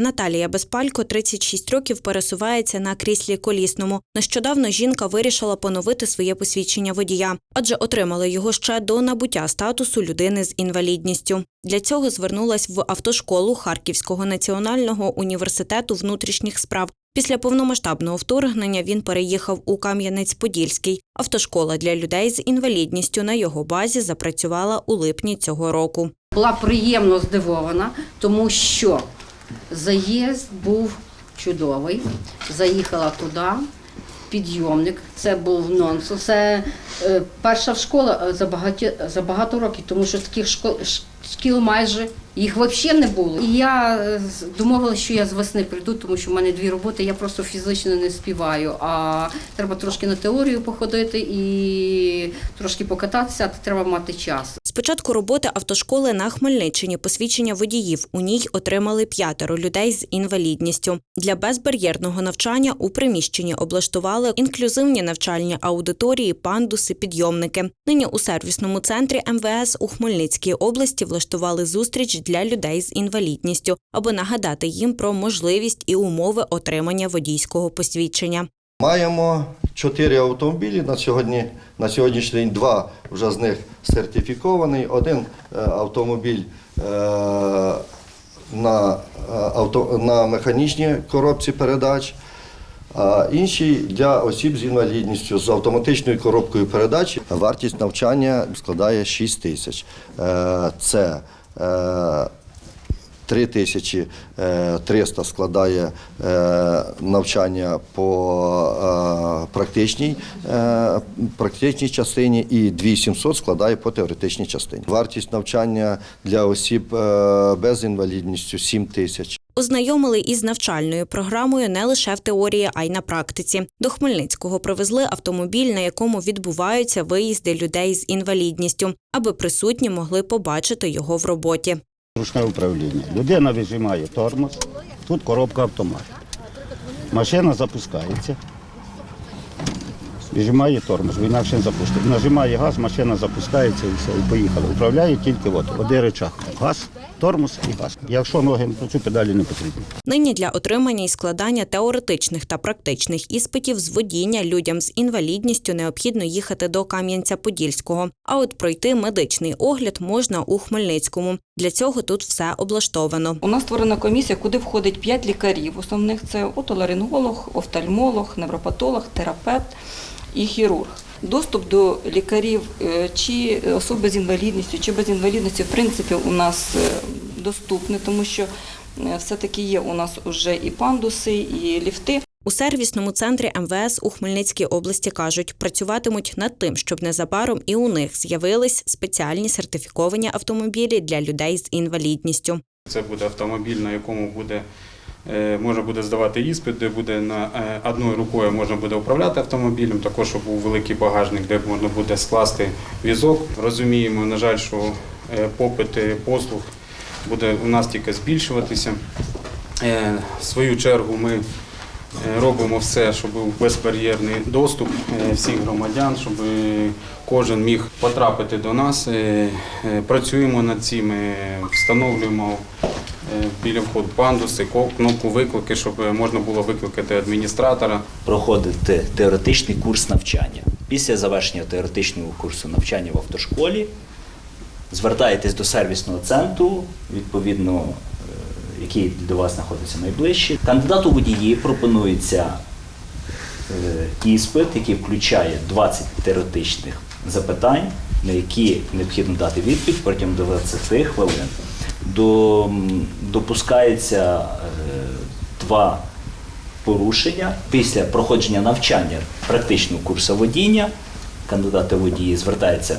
Наталія Безпалько 36 років пересувається на кріслі колісному. Нещодавно жінка вирішила поновити своє посвідчення водія, адже отримала його ще до набуття статусу людини з інвалідністю. Для цього звернулась в автошколу Харківського національного університету внутрішніх справ. Після повномасштабного вторгнення він переїхав у Кам'янець-Подільський. Автошкола для людей з інвалідністю на його базі запрацювала у липні цього року. Була приємно здивована, тому що заїзд був чудовий. Заїхала туди, підйомник. Це був нонсенс. Це е, перша школа е, за багато, за багато років, тому що таких школ, шкіл майже їх взагалі не було. І я е, домовилася, що я з весни прийду, тому що в мене дві роботи, я просто фізично не співаю. А треба трошки на теорію походити і трошки покататися, треба мати час. Початку роботи автошколи на Хмельниччині посвідчення водіїв у ній отримали п'ятеро людей з інвалідністю. Для безбар'єрного навчання у приміщенні облаштували інклюзивні навчальні аудиторії, пандуси, підйомники. Нині у сервісному центрі МВС у Хмельницькій області влаштували зустріч для людей з інвалідністю, аби нагадати їм про можливість і умови отримання водійського посвідчення. Маємо чотири автомобілі на сьогодні. На сьогоднішній день два вже з них сертифікований. Один е, автомобіль е, на, е, авто, на механічній коробці передач, а інший для осіб з інвалідністю з автоматичною коробкою передач. Вартість навчання складає 6 тисяч. Це 3300 складає е, навчання по е, практичній, е, практичній частині і 2700 складає по теоретичній частині. Вартість навчання для осіб е, без інвалідністю 7 тисяч. Ознайомили із навчальною програмою не лише в теорії, а й на практиці. До Хмельницького привезли автомобіль, на якому відбуваються виїзди людей з інвалідністю, аби присутні могли побачити його в роботі. Ручне управління. Людина вижимає тормоз, тут коробка автомат. Машина запускається. Вижимає тормоз, інакше не запустить. Нажимає газ, машина запускається і все, і поїхали. Управляє тільки от, один речах. Газ, тормоз і газ. Якщо ноги не працюють, педалі не потрібні. Нині для отримання і складання теоретичних та практичних іспитів з водіння людям з інвалідністю необхідно їхати до Кам'янця-Подільського. А от пройти медичний огляд можна у Хмельницькому. Для цього тут все облаштовано. У нас створена комісія, куди входить 5 лікарів. Основних це отоларинголог, офтальмолог, невропатолог, терапевт і хірург. Доступ до лікарів е, чи особи з інвалідністю, чи без інвалідності, в принципі, у нас е, доступний, тому що е, все-таки є у нас вже і пандуси, і ліфти. У сервісному центрі МВС у Хмельницькій області кажуть, працюватимуть над тим, щоб незабаром і у них з'явились спеціальні сертифіковані автомобілі для людей з інвалідністю. Це буде автомобіль, на якому буде можна буде здавати іспит, де буде на е, одною рукою можна буде управляти автомобілем. Також був великий багажник, де можна буде скласти візок. Розуміємо, на жаль, що е, попит е, послуг буде у нас тільки збільшуватися. Е, В свою чергу ми е, робимо все, щоб був безбар'єрний доступ е, всіх громадян, щоб е, кожен міг потрапити до нас. Е, е, Працюємо над цим, е, встановлюємо е, біля входу пандуси, кнопку виклики, щоб можна було викликати адміністратора. проходити теоретичний курс навчання. Після завершення теоретичного курсу навчання в автошколі звертаєтесь до сервісного центру, відповідно, е, який до вас знаходиться найближче. Кандидату водії пропонується е, іспит, який включає 20 теоретичних запитань, на які необхідно дати відповідь протягом 20 хвилин. До, допускається е, два порушення після проходження навчання практичного курсу водіння. Кандидати водії звертаються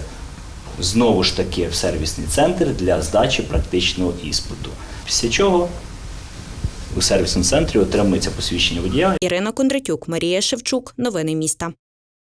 знову ж таки в сервісний центр для здачі практичного іспиту. Після чого у сервісному центрі отримується посвідчення водія Ірина Кондратюк, Марія Шевчук. Новини міста.